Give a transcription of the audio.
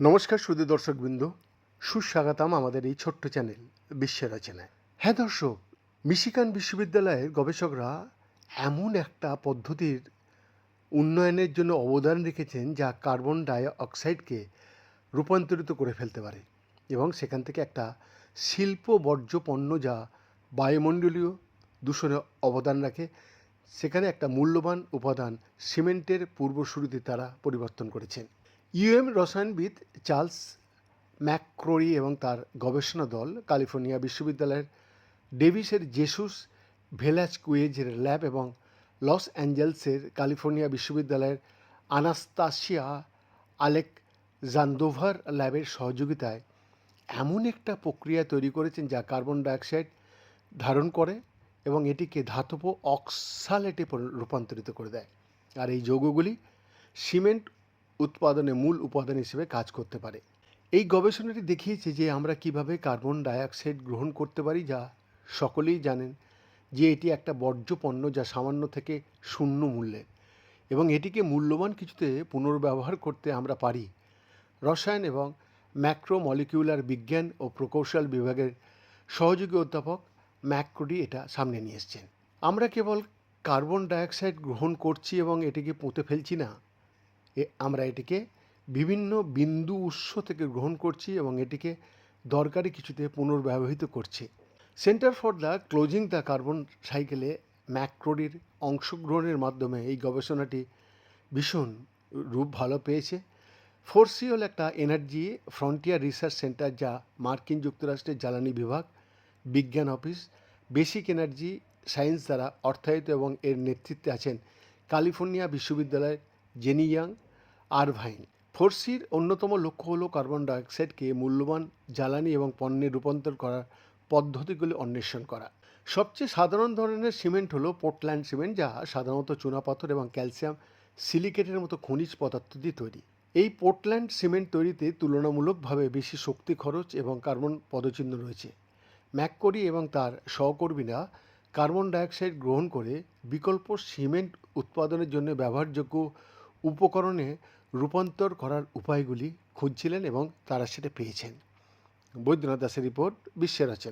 নমস্কার সুদী দর্শকবৃন্দ, সুস্বাগতম আমাদের এই ছোট্ট চ্যানেল বিশ্বের রচনায় হ্যাঁ দর্শক মিশিকান বিশ্ববিদ্যালয়ের গবেষকরা এমন একটা পদ্ধতির উন্নয়নের জন্য অবদান রেখেছেন যা কার্বন ডাই অক্সাইডকে রূপান্তরিত করে ফেলতে পারে এবং সেখান থেকে একটা শিল্প বর্জ্য পণ্য যা বায়ুমণ্ডলীয় দূষণে অবদান রাখে সেখানে একটা মূল্যবান উপাদান সিমেন্টের পূর্বসূরিতে তারা পরিবর্তন করেছেন। ইউএম রসায়নবিদ চার্লস ম্যাকক্রোরি এবং তার গবেষণা দল ক্যালিফোর্নিয়া বিশ্ববিদ্যালয়ের ডেভিসের জেসুস ভেলাজকুয়েজের ল্যাব এবং লস অ্যাঞ্জেলসের ক্যালিফোর্নিয়া বিশ্ববিদ্যালয়ের আনাস্তাসিয়া আলেক জান্দোভার ল্যাবের সহযোগিতায় এমন একটা প্রক্রিয়া তৈরি করেছেন যা কার্বন ডাইঅক্সাইড ধারণ করে। এবং এটিকে ধাতব অক্সালেটে রূপান্তরিত করে দেয়। আর এই যৌগগুলি সিমেন্ট উৎপাদনে মূল উপাদান হিসেবে কাজ করতে পারে। এই গবেষণাটি দেখিয়েছে যে আমরা কীভাবে কার্বন ডাইঅক্সাইড গ্রহণ করতে পারি, যা সকলেই জানেন যে এটি একটা বর্জ্য পণ্য যা সামান্য থেকে শূন্য মূল্যের এবং এটিকে মূল্যবান কিছুতে পুনর্ব্যবহার করতে আমরা পারি। রসায়ন এবং ম্যাক্রোমলিকিউলার বিজ্ঞান ও প্রকৌশল বিভাগের সহযোগী অধ্যাপক ম্যাক্রোডি এটা সামনে নিয়ে এসছেন। আমরা কেবল কার্বন ডাইঅক্সাইড গ্রহণ করছি এবং এটিকে পুঁতে ফেলছি না। আমরা এটিকে বিভিন্ন বিন্দু উৎস থেকে গ্রহণ করছি এবং এটিকে দরকারি কিছুতে পুনর্ব্যবহৃত করছি। Centre for the closing the carbon সাইকেলে ম্যাক্রোডির অংশগ্রহণের মাধ্যমে এই গবেষণাটি ভীষণ রূপ ভালো পেয়েছে। ফোরসি হল একটা এনার্জি ফ্রন্টিয়ার রিসার্চ সেন্টার যা মার্কিন যুক্তরাষ্ট্রের জ্বালানি বিভাগ বিজ্ঞান অফিস, বেসিক এনার্জি সায়েন্স দ্বারা অর্থায়িত এবং এর নেতৃত্বে আছেন ক্যালিফোর্নিয়া বিশ্ববিদ্যালয়ের জেনিয়াং আরভাইন। ফোরসির অন্যতম লক্ষ্য হল কার্বন ডাইঅক্সাইডকে মূল্যবান জ্বালানি এবং পণ্যে রূপান্তর করার পদ্ধতিগুলি অন্বেষণ করা। সবচেয়ে সাধারণ ধরনের সিমেন্ট হলো পোর্টল্যান্ড সিমেন্ট, যা সাধারণত চুনাপাথর এবং ক্যালসিয়াম সিলিকেটের মতো খনিজ পদার্থ দিয়ে তৈরি। এই পোর্টল্যান্ড সিমেন্ট তৈরিতে তুলনামূলকভাবে বেশি শক্তি খরচ এবং কার্বন পদচিহ্ন রয়েছে। ম্যাককরি এবং তার সহকর্মীরা কার্বন ডাইঅক্সাইড গ্রহণ করে বিকল্প সিমেন্ট উৎপাদনের জন্য ব্যবহারযোগ্য উপকরণে রূপান্তর করার উপায়গুলি খুঁজছিলেন এবং তারা সেটা পেয়েছেন। বৈদ্যনাথ দাসের রিপোর্ট বিশ্বের